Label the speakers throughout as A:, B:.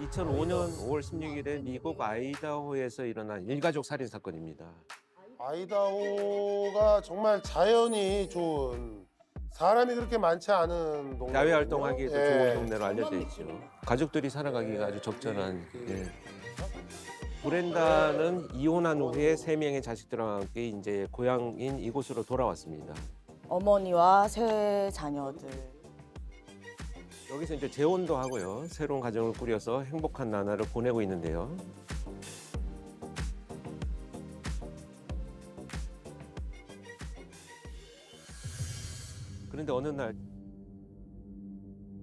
A: 2005년 5월 16일에 미국 아이다호에서 일어난 일가족 살인 사건입니다.
B: 아이다호가 정말 자연이 좋은 사람이 그렇게 많지 않은 동네.
A: 야외 활동하기에도
B: 예.
A: 좋은 동네로 알려져 있죠. 가족들이 살아가기가 아주 적절한. 예. 브렌다는 이혼한 후에 세 명의 자식들과 함께 이제 고향인 이곳으로 돌아왔습니다.
C: 어머니와 세 자녀들.
A: 여기서 이제 재혼도 하고요. 새로운 가정을 꾸려서 행복한 나날을 보내고 있는데요. 그런데 어느 날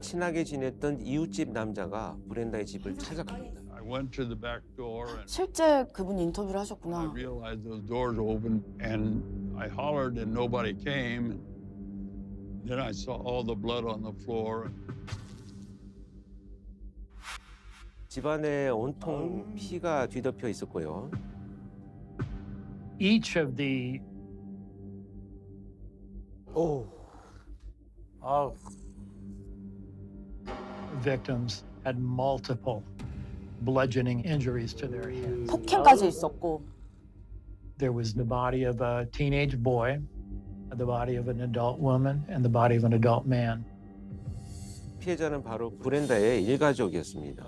A: 친하게 지냈던 이웃집 남자가 브렌다의 집을 찾아갑니다.
D: I went to the back door and
C: 실제 그분 인터뷰를
D: I
C: 하셨구나.
D: realized those doors were open and I hollered and nobody came. Then I saw all the blood on the floor.
A: 집안에 온통 피가 뒤덮여 있었고요.
E: each of the
B: 오. 아,
E: victims had multiple bludgeoning injuries to their heads.
C: 폭행까지 있었고
E: There was the body of a teenage boy, the body of an adult woman, and the body of an adult man.
A: 피해자는 바로 브렌다의 일가족이었습니다.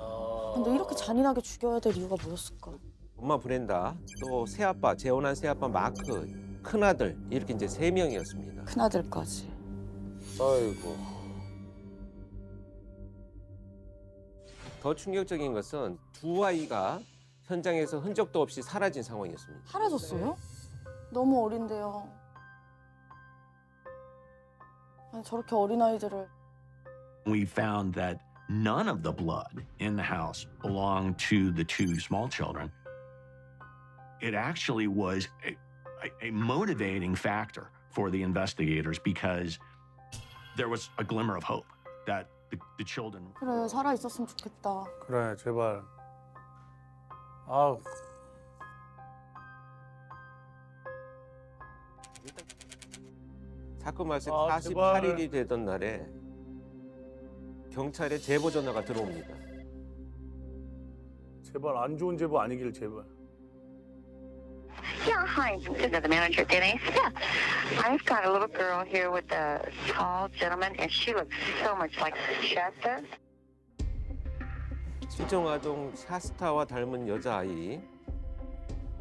C: 근데 이렇게 잔인하게 죽여야 될 이유가 뭐였을까?
A: 엄마 브렌다, 또 새아빠, 재혼한 새아빠 마크, 큰아들 이렇게 이제 세 명이었습니다.
C: 큰아들까지.
B: 아이고.
A: 더 충격적인 것은 두 아이가 현장에서 흔적도 없이 사라진 상황이었습니다.
C: 사라졌어요? 너무 어린데요. 아니 저렇게 어린 아이들을
F: we found that none of the blood in the house belonged to the two small children. It actually was a, a, a motivating factor for the investigators because there was a glimmer of hope that the, the children
C: 그래 살아 있었으면 좋겠다.
B: 그래, 제발. 아,
A: 사건 발생
B: 아,
A: 48일이 되던 날에 경찰에 제보 전화가 들어옵니다.
B: 제발 안 좋은 제보 아니길 제발.
G: Yeah, hi. This is the manager, Denise. Yeah. I've got a little girl here with a tall gentleman, and she looks so much like Shasta.
A: 실종아동 샤스타와 닮은 여자아이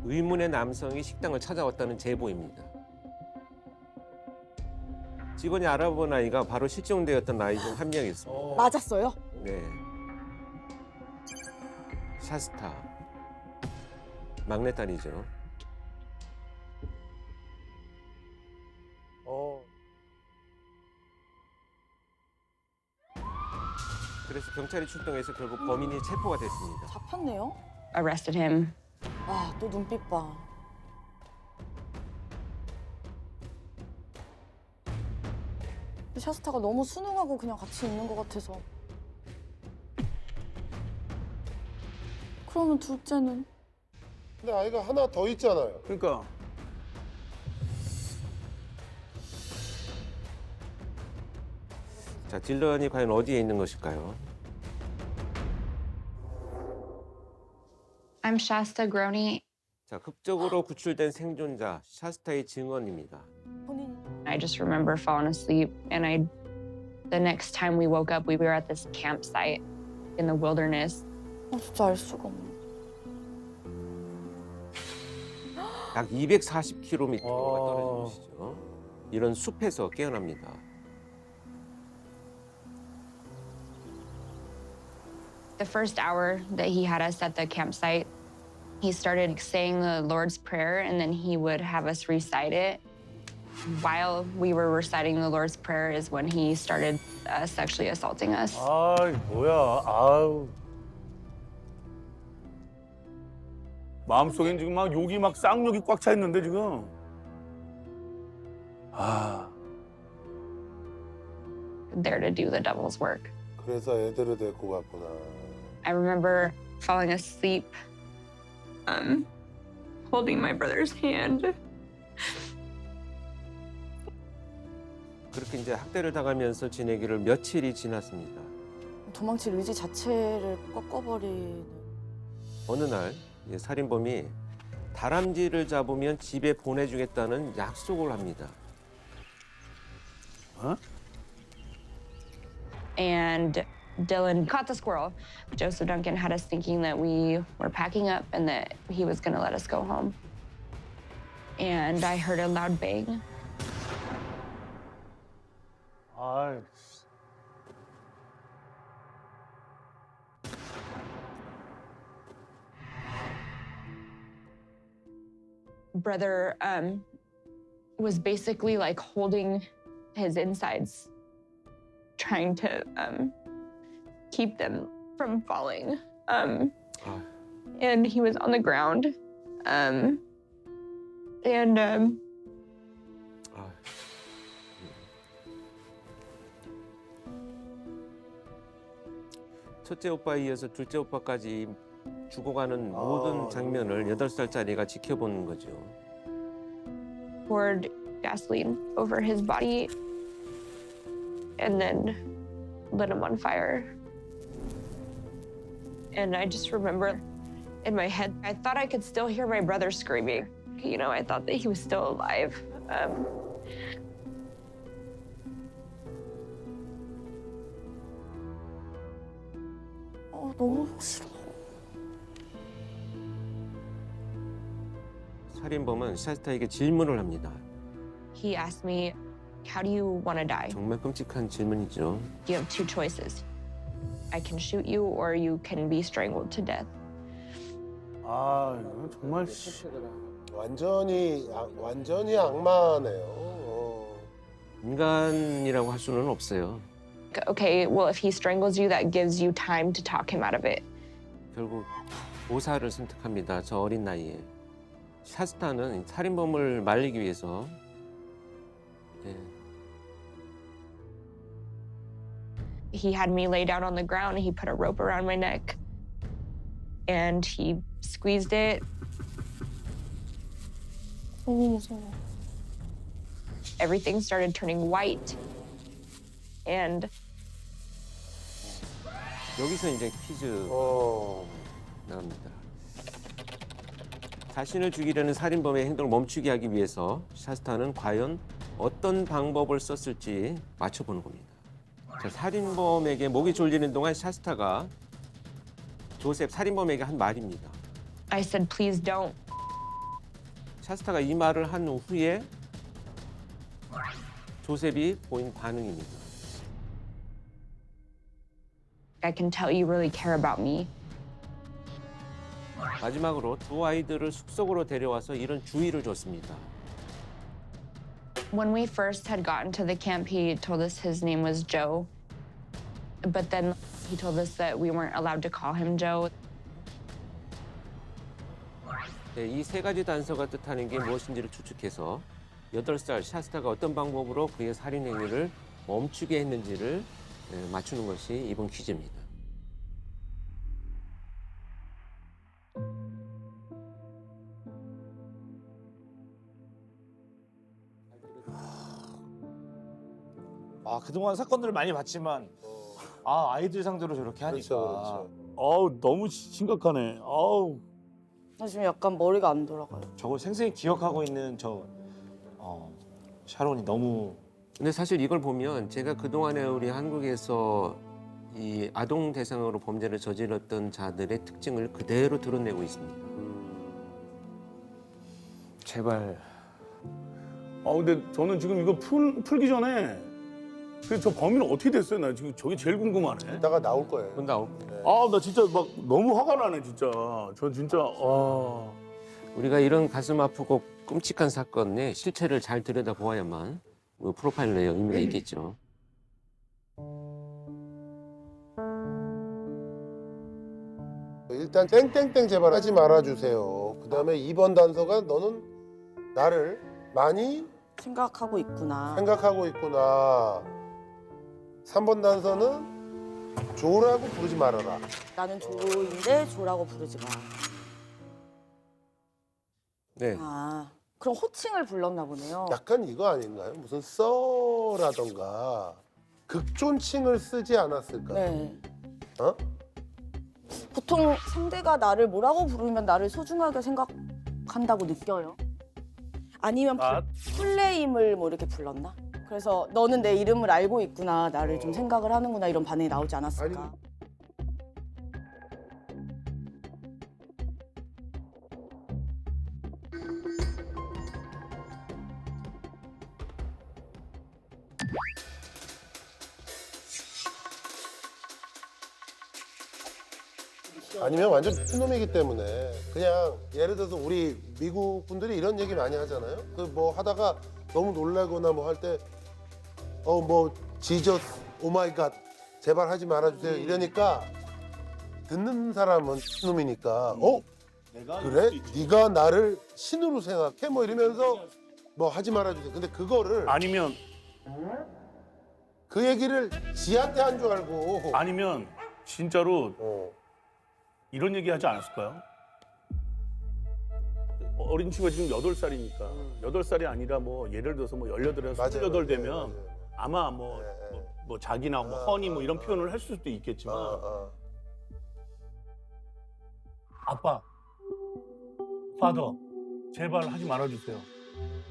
A: 의문의 남성이 식당을 찾아왔다는 제보입니다. 직원이 알아본 아이가 바로 실종되었던 아이 중 한 명이었습니다.
C: 맞았어요?
A: 네. 샤스타. 막내딸이죠.
B: 어.
A: 그래서 경찰이 출동해서 결국 범인이 체포가 됐습니다.
C: 잡혔네요.
H: arrested him.
C: 아 또 눈빛 봐. 샤스타가 너무 순응하고 그냥 같이 있는 것 같아서. 그러면 둘째는
B: 근데 아이가 하나 더 있잖아요.
I: 그러니까
A: 자, 딜런이 과연 어디에 있는 것일까요?
H: I'm Shasta Groney.
A: 자, 극적으로 구출된 생존자 샤스타의 증언입니다.
C: 본인
H: I just remember falling asleep, and I, the next time we woke up, we were at this campsite in the wilderness.
C: 아, 진짜 알 수가 없네.
A: 약 240km가
B: 와.
A: 떨어진 곳이죠. 이런 숲에서 깨어납니다.
H: The first hour that he had us at the campsite, he started saying the Lord's Prayer, and then he would have us recite it. While we were reciting the Lord's Prayer, is when he started uh, sexually assaulting us.
B: 아이, 뭐야. 아우.
I: 마음속엔 지금 막 욕이 막 쌍욕이 꽉 차 있는데 지금. 아,
H: There to do the devil's work.
B: 그래서 애들을 데리고 갔구나.
H: I remember falling asleep, um, holding my brother's hand.
A: 그렇게 이제 학대를 당하면서 지내기를 며칠이 지났습니다.
C: 도망칠 의지 자체를 꺾어버리는.
A: 어느 날이 살인범이 다람쥐를 잡으면 집에 보내주겠다는 약속을 합니다.
H: And Dylan caught the squirrel. Joseph Duncan had us thinking that we were packing up and that he was going to let us go home. And I heard a loud bang. Brother um, was basically like holding his insides, trying to um, keep them from falling. Um,
A: Ah.
H: and he was on the ground. Um, and um,
A: 아, 첫째 오빠에 이어서 둘째 오빠까지 죽어가는 모든 장면을 여덟 살짜리가 지켜보는 거죠.
H: poured gasoline over his body and then lit him on fire. And I just remember in my head, I thought I could still hear my brother screaming. You know, I thought that he was still alive. Um,
C: 어, 너무 싫어.
A: 살인범은 샤스타에게 질문을 합니다.
H: he asked me, How do you want to die?
A: 정말 끔찍한 질문이죠.
H: You have two choices. I can shoot you or you can be strangled to death.
I: 아, 이거 정말 씨.
B: 완전히 아, 완전히 악마네요. 어.
A: 인간이라고 할 수는 없어요.
H: Okay, well, if he strangles you, that gives you time to talk him out of it.
A: 결국 보사를 선택합니다. 저 어린 나이에. 샤스타는 살인범을 말리기 위해서 예,
H: he had me lay down on the ground and he put a rope around my neck and he squeezed it
C: 너무 무서워.
H: everything started turning white and
A: 여기서 이제 퀴즈
B: 어.
A: 나갑니다. 자신을 죽이려는 살인범의 행동을 멈추게 하기 위해서 샤스타는 과연 어떤 방법을 썼을지 맞춰보는 겁니다. 자, 살인범에게 목이 졸리는 동안 샤스타가 조셉 살인범에게 한 말입니다.
H: i said please don't
A: 샤스타가 이 말을 한 후에 조셉이 보인 반응입니다.
H: i can tell you really care about me
A: 마지막으로 두 아이들을 숙소로 데려와서 이런 주의를 줬습니다.
H: when we first had gotten to the camp he told us his name was joe but then he told us that we weren't allowed to call him joe
A: 네, 이 세 가지 단서가 뜻하는 게 무엇인지를 추측해서 8살 샤스타가 어떤 방법으로 그의 살인 행위를 멈추게 했는지를 네, 맞추는 것이 이번 퀴즈입니다.
J: 아 그동안 사건들을 많이 봤지만 아 아이들 상대로 저렇게 하니까
B: 그렇죠, 그렇죠.
I: 아우, 너무 심각하네. 아우.
C: 나 지금 약간 머리가 안 돌아가요.
J: 저걸 생생히 기억하고 있는 저 어, 샤론이 너무
A: 근데 사실 이걸 보면 제가 그동안에 우리 한국에서 이 아동 대상으로 범죄를 저질렀던 자들의 특징을 그대로 드러내고 있습니다.
J: 제발
I: 아, 근데 저는 지금 이거 풀, 풀기 전에 그저 범인은 어떻게 됐어요? 나 지금 저게 제일 궁금하네.
B: 이따가 나올 거예요.
A: 그 나올
I: 아, 나 진짜 막 너무 화가 나네, 진짜. 전 진짜, 아.
A: 우리가 이런 가슴 아프고 끔찍한 사건의 실체를 잘 들여다보아야만 뭐 프로파일러의 의미가 있겠죠.
B: 일단 땡땡땡 제발 하지 말아주세요. 그 다음에 2번 단서가 너는 나를 많이
C: 생각하고 있구나.
B: 생각하고 있구나. 3번 단서는 조라고 부르지 말아라.
C: 나는 조인데 조라고 부르지 마.
A: 네.
C: 아, 그럼 호칭을 불렀나 보네요.
B: 약간 이거 아닌가요? 무슨 써라던가 극존칭을 쓰지 않았을까?
C: 네.
B: 어?
C: 보통 상대가 나를 뭐라고 부르면 나를 소중하게 생각한다고 느껴요. 아니면
I: 아.
C: 풀네임을 뭐 이렇게 불렀나? 그래서 너는 내 이름을 알고 있구나, 나를 좀 생각을 하는구나 이런 반응이 나오지 않았을까?
B: 아니, 아니면 완전 놈이기 때문에 그냥 예를 들어서 우리 미국 분들이 이런 얘기 많이 하잖아요. 그 뭐 하다가 너무 놀라거나 뭐 할 때 어 뭐 지저스 오마이 갓 제발 하지 말아주세요. 이러니까 듣는 사람은 놈이니까 어?
I: 내가
B: 그래? 네가 나를 신으로 생각해? 뭐 이러면서 뭐 하지 말아주세요. 근데 그거를
I: 아니면
B: 그 얘기를 지한테 한 줄 알고.
I: 아니면 진짜로
B: 어.
I: 이런 얘기 하지 않았을까요? 어린 친구가 지금 여덟 살이니까. 여덟 살이 아니라 뭐 예를 들어서 뭐 열여덟에서
B: 맞아요,
I: 스물여덟
B: 맞아요,
I: 되면
B: 맞아요.
I: 아마 뭐,
B: 네,
I: 뭐, 뭐 자기나 뭐
B: 아,
I: 허니 뭐
B: 아,
I: 이런
B: 아.
I: 표현을 할 수도 있겠지만
B: 어, 어.
I: 아빠, 파더, 제발 하지 말아주세요.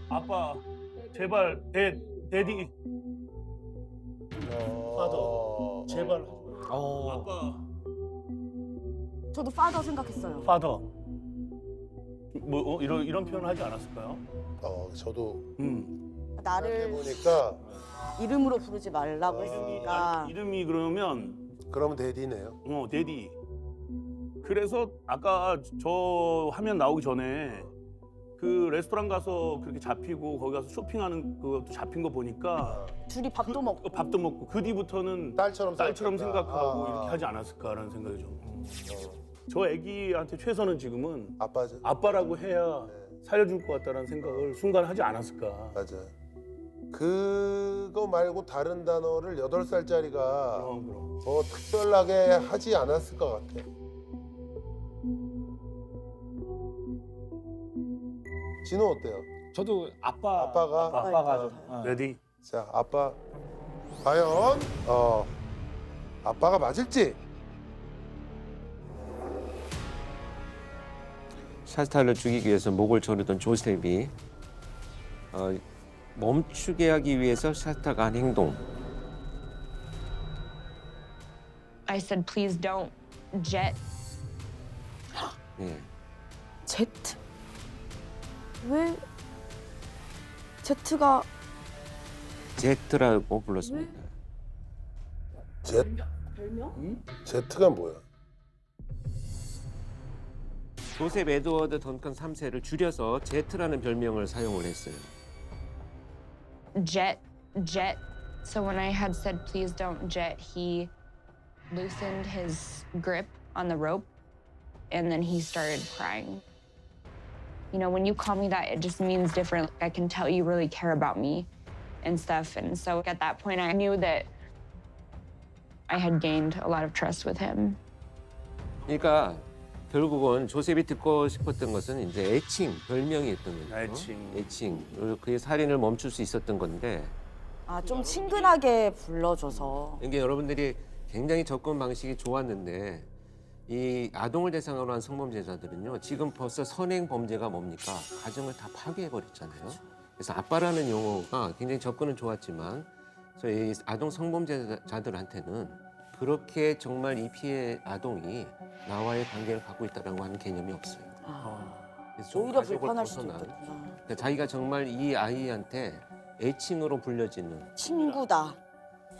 I: 아빠, 제발 데, 데디,
B: 어.
I: 제발 하지 말아주세요.
J: 어.
I: 아빠,
C: 저도 파더 생각했어요.
I: 파더. 뭐 어, 이런 이런 표현을 하지 않았을까요?
B: 어, 저도
I: 음.
C: 나를
B: 해보니까
C: 이름으로 부르지 말라고
B: 아,
C: 했으니까
I: 이름이 그러면
B: 그러면 데디네요.
I: 어, 데디. 그래서 아까 저 화면 나오기 전에 그 레스토랑 가서 그렇게 잡히고 거기 가서 쇼핑하는 그것도 잡힌 거 보니까
C: 둘이 밥도 먹고
I: 그 밥도 먹고 그 뒤부터는
B: 딸처럼
I: 딸처럼
B: 생각한다.
I: 생각하고
B: 아,
I: 이렇게
B: 아.
I: 하지 않았을까라는 생각이 좀.
B: 어,
I: 저 애기한테 최선은 지금은
B: 아빠죠.
I: 아빠라고 해야
B: 네,
I: 살려줄 것 같다는 생각을 순간 하지 않았을까.
B: 맞아요. 그거 말고 다른 단어를 여덟 살짜리가
I: 그럼 그럼.
B: 더 특별하게 하지 않았을 것 같아. 진호 어때요?
J: 저도 아빠
B: 아빠가
J: 아빠가 좀. 어.
I: 레디.
B: 자 아빠 과연 어 아빠가 맞을지
A: 샤스타를 죽이기 위해서 목을 조르던 조셉이 어, 멈추게 하기 위해서 한 행동
H: I said, please don't jet.
A: 예.
C: 제트 왜 제트가
A: 제트라고 불렀습니다.
B: 제
C: 별명?
B: 제트가 뭐야?
A: 조셉 에드워드 던컨 3세를 줄여서 제트라는 별명을 사용을 했어요.
H: jet, jet. So when I had said, please don't jet, he loosened his grip on the rope and then he started crying. You know, when you call me that, it just means different. I can tell you really care about me and stuff. And so at that point, I knew that I had gained a lot of trust with him.
A: 그러니까 결국은 조셉이 듣고 싶었던 것은 이제 애칭, 별명이었던 거죠.
I: 애칭.
A: 애칭. 그리고 그의 살인을 멈출 수 있었던 건데
C: 아 좀 친근하게 불러줘서
A: 이게 여러분들이 굉장히 접근 방식이 좋았는데 이 아동을 대상으로 한 성범죄자들은요 지금 벌써 선행 범죄가 뭡니까 가정을 다 파괴해 버렸잖아요. 그래서 아빠라는 용어가 굉장히 접근은 좋았지만 저희 아동 성범죄자들한테는 그렇게 정말 이 피해 아동이 나와의 관계를 갖고 있다라고 하는 개념이 없어요. 그래서 좀
C: 오히려
A: 가족을
C: 불편할 수도
A: 벗어난
C: 있겠구나.
A: 그러니까 자기가 정말 이 아이한테 애칭으로 불려지는
C: 친구다.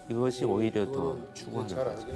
A: 이것이 오히려 더 추구하는
B: 잘
A: 거죠.